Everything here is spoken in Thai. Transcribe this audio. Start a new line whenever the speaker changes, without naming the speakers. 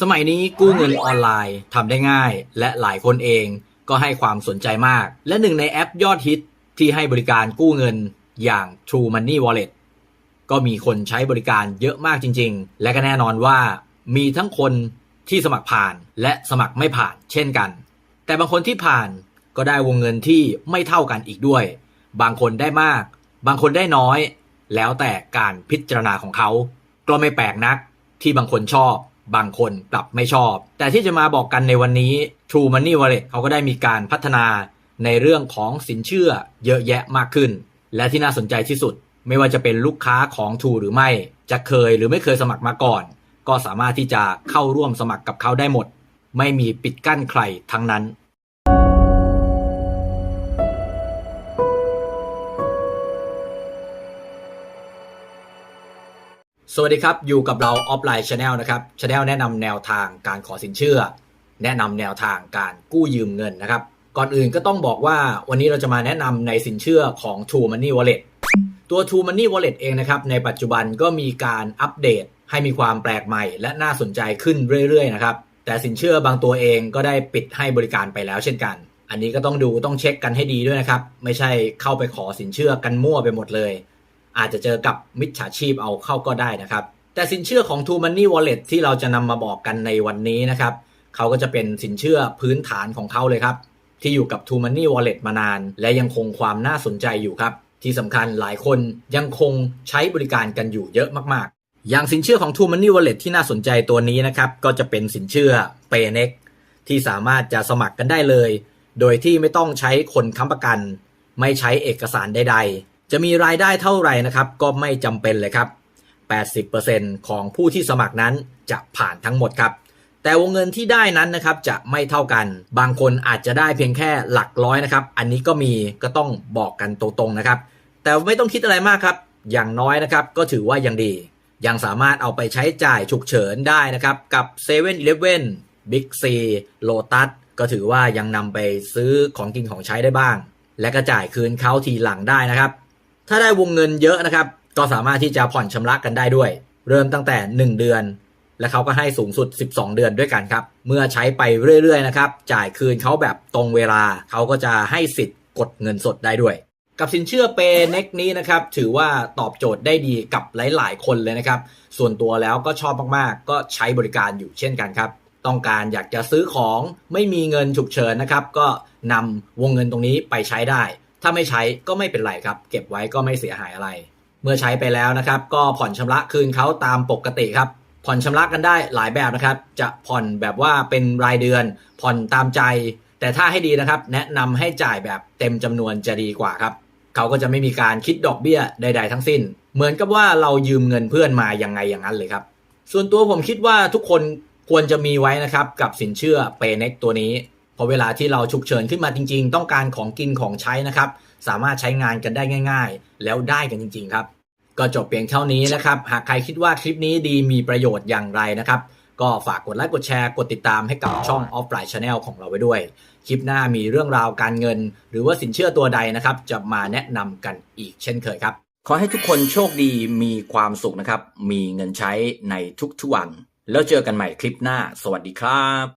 สมัยนี้กู้เงินออนไลน์ทำได้ง่าย และหลายคนเองก็ให้ความสนใจมาก และหนึ่งในแอปยอดฮิตที่ให้บริการกู้เงินอย่าง True Money Wallet ก็มีคนใช้บริการเยอะมากจริง ๆ และก็แน่นอนว่ามีทั้งคนที่สมัครผ่านและสมัครไม่ผ่านเช่นกัน แต่บางคนที่ผ่านก็ได้วงเงินที่ไม่เท่ากันอีกด้วย บางคนได้มาก บางคนได้น้อย แล้วแต่การพิจารณาของเขา ก็ไม่แปลกนักที่บางคนชอบ บางคนกลับไม่ชอบ แต่ที่จะมาบอกกันในวันนี้ True Money Wallet เขาก็ได้มีการพัฒนาในเรื่องของสินเชื่อเยอะแยะมากขึ้น และที่น่าสนใจที่สุด ไม่ว่าจะเป็นลูกค้าของ True หรือไม่ จะเคยหรือไม่เคยสมัครมาก่อน ก็สามารถที่จะเข้าร่วมสมัครกับเขาได้หมด ไม่มีปิดกั้นใครทั้งนั้น สวัสดีครับ อยู่กับเราออฟไลน์ชาแนลนะครับชาแนลแนะนำแนวทางการขอสินเชื่อ แนะนำแนวทางการกู้ยืมเงินนะครับ ก่อนอื่นก็ต้องบอกว่าวันนี้เราจะมาแนะนำในสินเชื่อของ True Money Wallet ตัว True Money Wallet เองนะครับในปัจจุบันก็มีการอัปเดตให้มีความแปลกใหม่ และน่าสนใจขึ้นเรื่อยๆนะครับแต่สินเชื่อบางตัวเองก็ได้ปิดให้บริการไปแล้วเช่นกัน อันนี้ก็ต้องดูต้องเช็คกันให้ดีด้วยนะครับไม่ใช่เข้าไปขอสินเชื่อกันมั่วไปหมดเลย อาจจะเจอกับมิจฉาชีพเอาเข้าก็ได้นะครับ แต่สินเชื่อของ True Money Wallet ที่เราจะนำมาบอกกันในวันนี้นะครับเขาก็จะเป็นสินเชื่อพื้นฐานของเขาเลยครับ ที่อยู่กับ True Money Wallet มานาน และยังคงความน่าสนใจอยู่ครับ ที่สำคัญหลายคนยังคงใช้บริการกันอยู่เยอะมากๆ อย่างสินเชื่อของ True Money Wallet ที่น่าสนใจตัวนี้นะครับก็จะเป็นสินเชื่อ Paynex ที่สามารถจะสมัครกันได้เลย โดยที่ไม่ต้องใช้คนค้ำประกัน ไม่ใช้เอกสารใดๆ จะมีรายได้เท่าไหร่นะครับ ก็ไม่จำเป็นเลยครับ 80%ของผู้ที่สมัครนั้นจะผ่านทั้งหมดครับ แต่วงเงินที่ได้นั้นนะครับจะไม่เท่ากัน บางคนอาจจะได้เพียงแค่หลักร้อยนะครับ อันนี้ก็มีก็ต้องบอกกันตรงๆนะครับ แต่ไม่ต้องคิดอะไรมากครับ อย่างน้อยนะครับก็ถือว่ายังดี ยังสามารถเอาไปใช้จ่ายฉุกเฉินได้นะครับ กับ7 e เ e ่ e อ Big C Lotus ก็ถือว่ายังนำไปซื้อของกินของใช้ได้บ้าง และก็จ่ายคืนเขาทีหลังได้นะครับ ถ้าได้วงเงินเยอะนะครับ ก็สามารถที่จะผ่อนชำระกันได้ด้วย เริ่มตั้งแต่ 1 เดือน และเขาก็ให้สูงสุด 12 เดือนด้วยกันครับ เมื่อใช้ไปเรื่อยๆนะครับจ่ายคืนเขาแบบตรงเวลาเขาก็จะให้สิทธิ์กดเงินสดได้ด้วย กับสินเชื่อเปเน็กนี้นะครับถือว่าตอบโจทย์ได้ดีกับหลายๆ คนเลยนะครับ ส่วนตัวแล้วก็ชอบมากๆ ก็ใช้บริการอยู่เช่นกันครับต้องการอยากจะซื้อของไม่มีเงินฉุกเฉินนะครับ ก็นำวงเงินตรงนี้ไปใช้ได้ ถ้าไม่ใช้ก็ไม่เป็นไรครับ เก็บไว้ก็ไม่เสียหายอะไร เมื่อใช้ไปแล้วนะครับ ก็ผ่อนชำระคืนเขาตามปกติครับ ผ่อนชำระกันได้หลายแบบนะครับ จะผ่อนแบบว่าเป็นรายเดือน ผ่อนตามใจ แต่ถ้าให้ดีนะครับ แนะนำให้จ่ายแบบเต็มจำนวนจะดีกว่าครับ เขาก็จะไม่มีการคิดดอกเบี้ยใด ๆ ทั้งสิ้น เหมือนกับว่าเรายืมเงินเพื่อนมายังไงอย่างนั้นเลยครับ ส่วนตัวผมคิดว่าทุกคนควรจะมีไว้นะครับกับสินเชื่อ p a y n e x ตัวนี้ อเวลาที่เราฉุกเฉินขึ้นมาจริง ๆ ต้องการของกินของใช้นะครับ สามารถใช้งานกันได้ง่าย ๆ แล้วได้กันจริง ๆ ครับ ก็จบเพียงเท่านี้นะครับ หากใครคิดว่าคลิปนี้ดีมีประโยชน์อย่างไรนะครับ ก็ฝากกดไลค์กดแชร์กดติดตามให้กับช่อง Offline Channel ของเราไว้ด้วย คลิปหน้ามีเรื่องราวการเงิน หรือว่าสินเชื่อตัวใดนะครับ จะมาแนะนำกันอีกเช่นเคยครับ ขอให้ทุกคนโชคดีมีความสุขนะครับ มีเงินใช้ในทุกๆวัน แล้วเจอกันใหม่คลิปหน้า สวัสดีครับ